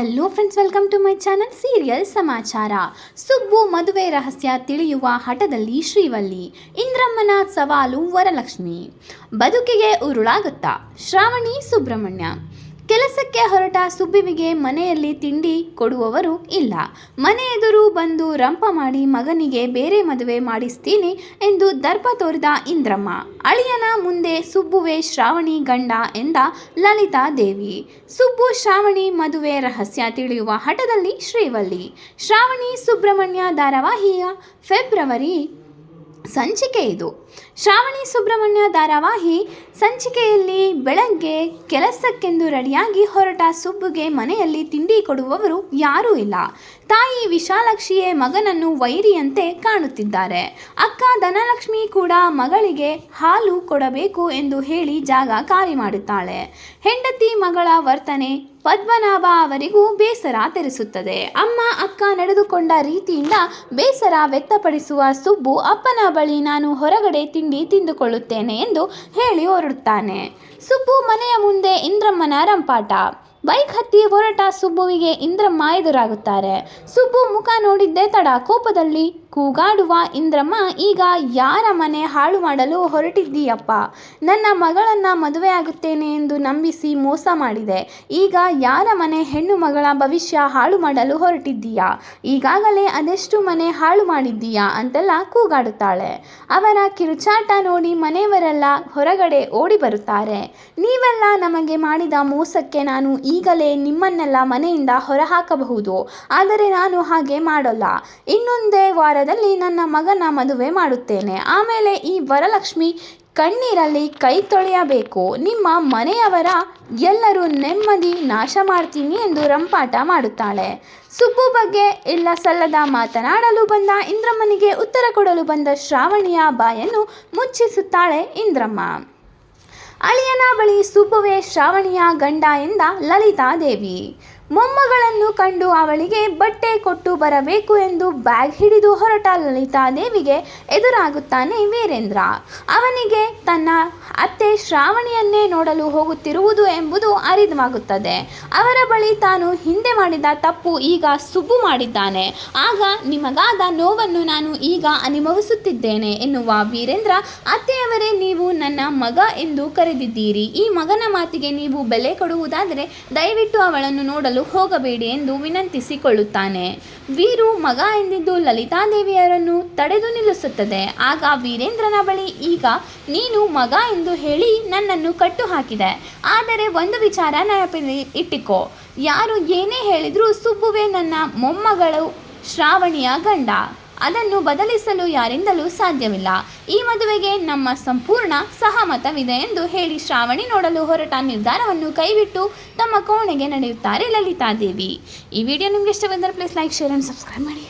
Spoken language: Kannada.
Hello friends welcome to my channel serial ಸಮಾಚಾರ ಸುಬ್ಬು ಮದುವೆ ರಹಸ್ಯ ತಿಳಿಯುವ ಹಠದಲ್ಲಿ ಶ್ರೀವಲ್ಲಿ. ಇಂದ್ರಮ್ಮನ ಸವಾಲು ವರಲಕ್ಷ್ಮಿ. ಬದುಕಿಗೆ ಉರುಳಾಗುತ್ತಾ. ಶ್ರಾವಣಿ ಸುಬ್ರಹ್ಮಣ್ಯ. ಕೆಲಸಕ್ಕೆ ಹೊರಟ ಸುಬ್ಬಿವಿಗೆ ಮನೆಯಲ್ಲಿ ತಿಂಡಿ ಕೊಡುವವರು ಇಲ್ಲ. ಮನೆ ಎದುರು ಬಂದು ರಂಪ ಮಾಡಿ ಮಗನಿಗೆ ಬೇರೆ ಮದುವೆ ಮಾಡಿಸ್ತೀನಿ ಎಂದು ದರ್ಪ ತೋರಿದ ಇಂದ್ರಮ್ಮ. ಅಳಿಯನ ಮುಂದೆ ಸುಬ್ಬುವೆ ಶ್ರಾವಣಿ ಗಂಡ ಎಂದ ಲಲಿತಾ ದೇವಿ. ಸುಬ್ಬು ಶ್ರಾವಣಿ ಮದುವೆ ರಹಸ್ಯ ತಿಳಿಯುವ ಹಠದಲ್ಲಿ ಶ್ರೀವಲ್ಲಿ. ಶ್ರಾವಣಿ ಸುಬ್ರಹ್ಮಣ್ಯ ಧಾರಾವಾಹಿಯ ಫೆಬ್ರವರಿ ಸಂಚಿಕೆ ಇದು. ಶ್ರಾವಣಿ ಸುಬ್ರಹ್ಮಣ್ಯ ಧಾರಾವಾಹಿ ಸಂಚಿಕೆಯಲ್ಲಿ ಬೆಳಗ್ಗೆ ಕೆಲಸಕ್ಕೆಂದು ರೆಡಿಯಾಗಿ ಹೊರಟ ಸುಬ್ಬುಗೆ ಮನೆಯಲ್ಲಿ ತಿಂಡಿ ಕೊಡುವವರು ಯಾರೂ ಇಲ್ಲ. ತಾಯಿ ವಿಶಾಲಕ್ಷಿಯೇ ಮಗನನ್ನು ವೈರಿಯಂತೆ ಕಾಣುತ್ತಿದ್ದಾರೆ. ಅಕ್ಕ ಧನಲಕ್ಷ್ಮಿ ಕೂಡ ಮಗಳಿಗೆ ಹಾಲು ಕೊಡಬೇಕು ಎಂದು ಹೇಳಿ ಜಾಗ ಖಾಲಿ ಮಾಡುತ್ತಾಳೆ. ಹೆಂಡತಿ ಮಗಳ ವರ್ತನೆ ಪದ್ಮನಾಭ ಅವರಿಗೂ ಬೇಸರ ತೆರೆಸುತ್ತದೆ. ಅಮ್ಮ, ಅಕ್ಕ ನಡೆದುಕೊಂಡ ರೀತಿಯಿಂದ ಬೇಸರ ವ್ಯಕ್ತಪಡಿಸುವ ಸುಬ್ಬು ಅಪ್ಪನ ಬಳಿ ನಾನು ಹೊರಗಡೆ ತಿಂಡಿ ತಿಂದುಕೊಳ್ಳುತ್ತೇನೆ ಎಂದು ಹೇಳಿ ಹೊರಡುತ್ತಾನೆ ಸುಬ್ಬು ಮನೆಯ ಮುಂದೆ ಇಂದ್ರಮ್ಮನ ರಂಪಾಟ. ಬೈಕ್ ಹತ್ತಿ ಹೊರಟ ಸುಬ್ಬುವಿಗೆ ಇಂದ್ರಮ್ಮ ಎದುರಾಗುತ್ತಾರೆ ಸುಬ್ಬು ಮುಖ ನೋಡಿದ್ದೇ ತಡ ಕೋಪದಲ್ಲಿ, ಕೂಗಾಡುವ ಇಂದ್ರಮ್ಮ, ಈಗ ಯಾರ ಮನೆ ಹಾಳು ಮಾಡಲು ಹೊರಟಿದ್ದೀಯಪ್ಪ? ನನ್ನ ಮಗಳನ್ನ ಮದುವೆ ಆಗುತ್ತೇನೆ ಎಂದು ನಂಬಿಸಿ ಮೋಸ ಮಾಡಿದೆ. ಈಗ ಯಾರ ಮನೆ ಹೆಣ್ಣು ಮಗಳ ಭವಿಷ್ಯ ಹಾಳು ಮಾಡಲು ಹೊರಟಿದ್ದೀಯಾ? ಈಗಾಗಲೇ ಅದೆಷ್ಟು ಮನೆ ಹಾಳು ಮಾಡಿದ್ದೀಯಾ? ಅಂತೆಲ್ಲ ಕೂಗಾಡುತ್ತಾಳೆ. ಅವರ ಕಿರುಚಾಟ ನೋಡಿ ಮನೆಯವರೆಲ್ಲ ಹೊರಗಡೆ ಓಡಿ ಬರುತ್ತಾರೆ. ನೀವೆಲ್ಲ ನಮಗೆ ಮಾಡಿದ ಮೋಸಕ್ಕೆ ನಾನು ಈಗಲೇ ನಿಮ್ಮನ್ನೆಲ್ಲ ಮನೆಯಿಂದ ಹೊರಹಾಕಬಹುದು. ಆದರೆ ನಾನು ಹಾಗೆ ಮಾಡಲ್ಲ. ಇನ್ನೊಂದೇ ವಾರದಲ್ಲಿ ನನ್ನ ಮಗನ ಮದುವೆ ಮಾಡುತ್ತೇನೆ. ಆಮೇಲೆ ಈ ವರಲಕ್ಷ್ಮಿ ಕಣ್ಣೀರಲ್ಲಿ ಕೈ ತೊಳೆಯಬೇಕು. ನಿಮ್ಮ ಮನೆಯವರ ಎಲ್ಲರೂ ನೆಮ್ಮದಿ ನಾಶ ಮಾಡ್ತೀನಿ ಎಂದು ರಂಪಾಟ ಮಾಡುತ್ತಾಳೆ. ಸುಬ್ಬು ಬಗ್ಗೆ ಇಲ್ಲ ಸಲ್ಲದ ಮಾತನಾಡಲು ಬಂದ ಇಂದ್ರಮ್ಮನಿಗೆ ಉತ್ತರ ಕೊಡಲು ಬಂದ ಶ್ರಾವಣಿಯ ಬಾಯನ್ನು ಮುಚ್ಚಿಸುತ್ತಾಳೆ ಇಂದ್ರಮ್ಮ. ಅಳಿಯನ ಬಳಿ ಸುಬ್ಬುವೆ ಶ್ರಾವಣಿಯ ಗಂಡ ಎಂದ ಲಲಿತಾದೇವಿ. ಮೊಮ್ಮಗಳನ್ನು ಕಂಡು ಅವಳಿಗೆ ಬಟ್ಟೆ ಕೊಟ್ಟು ಬರಬೇಕು ಎಂದು ಬ್ಯಾಗ್ ಹಿಡಿದು ಹೊರಟ ಲಲಿತಾದೇವಿಗೆ ಎದುರಾಗುತ್ತಾನೆ ವೀರೇಂದ್ರ. ಅವನಿಗೆ ತನ್ನ ಅತ್ತೆ ಶ್ರಾವಣಿಯನ್ನೇ ನೋಡಲು ಹೋಗುತ್ತಿರುವುದು ಎಂಬುದು ಅರಿವಾಗುತ್ತದೆ ಅವರ ಬಳಿ ತಾನು ಹಿಂದೆ ಮಾಡಿದ ತಪ್ಪು ಈಗ ಸುಬ್ಬು ಮಾಡಿದ್ದಾನೆ. ಆಗ ನಿಮಗಾದ ನೋವನ್ನು ನಾನು ಈಗ ಅನುಭವಿಸುತ್ತಿದ್ದೇನೆ ಎನ್ನುವ ವೀರೇಂದ್ರ, ಅತ್ತೆಯವರೇ, ನೀವು ನನ್ನ ಮಗ ಎಂದು ಕರೆದಿದ್ದೀರಿ. ಈ ಮಗನ ಮಾತಿಗೆ ನೀವು ಬೆಲೆ ಕೊಡುವುದಾದರೆ ದಯವಿಟ್ಟು ಅವಳನ್ನು ನೋಡಲು ಹೋಗಬೇಡಿ ಎಂದು ವಿನಂತಿಸಿಕೊಳ್ಳುತ್ತಾನೆ. ವೀರು ಮಗ ಎಂದಿದ್ದು ಲಲಿತಾದೇವಿಯರನ್ನು ತಡೆದು ನಿಲ್ಲಿಸುತ್ತದೆ. ಆಗ ವೀರೇಂದ್ರನ ಬಳಿ ಈಗ ನೀನು ಮಗ ಎಂದು ಹೇಳಿ ನನ್ನನ್ನು ಕಟ್ಟು ಹಾಕಿದೆ ಆದರೆ ಒಂದು ವಿಚಾರ ನೆನಪಿನಲ್ಲಿ ಇಟ್ಟಿಕೋ. ಯಾರು ಏನೇ ಹೇಳಿದರೂ ಸುಬ್ಬುವೆ ನನ್ನ ಮೊಮ್ಮಗಳು ಶ್ರಾವಣಿಯ ಗಂಡ. ಅದನ್ನು ಬದಲಿಸಲು ಯಾರಿಂದಲೂ ಸಾಧ್ಯವಿಲ್ಲ. ಈ ಮದುವೆಗೆ ನಮ್ಮ ಸಂಪೂರ್ಣ ಸಹಮತವಿದೆ ಎಂದು ಹೇಳಿ ಶ್ರಾವಣಿ ನೋಡಲು ಹೊರಟ ನಿರ್ಧಾರವನ್ನು ಕೈಬಿಟ್ಟು ತಮ್ಮ ಕೋಣೆಗೆ ನಡೆಯುತ್ತಾರೆ ಲಲಿತಾದೇವಿ. ಈ ವಿಡಿಯೋ ನಿಮಗೆ ಇಷ್ಟವಾದರೆ please like share and subscribe ಮಾಡಿ.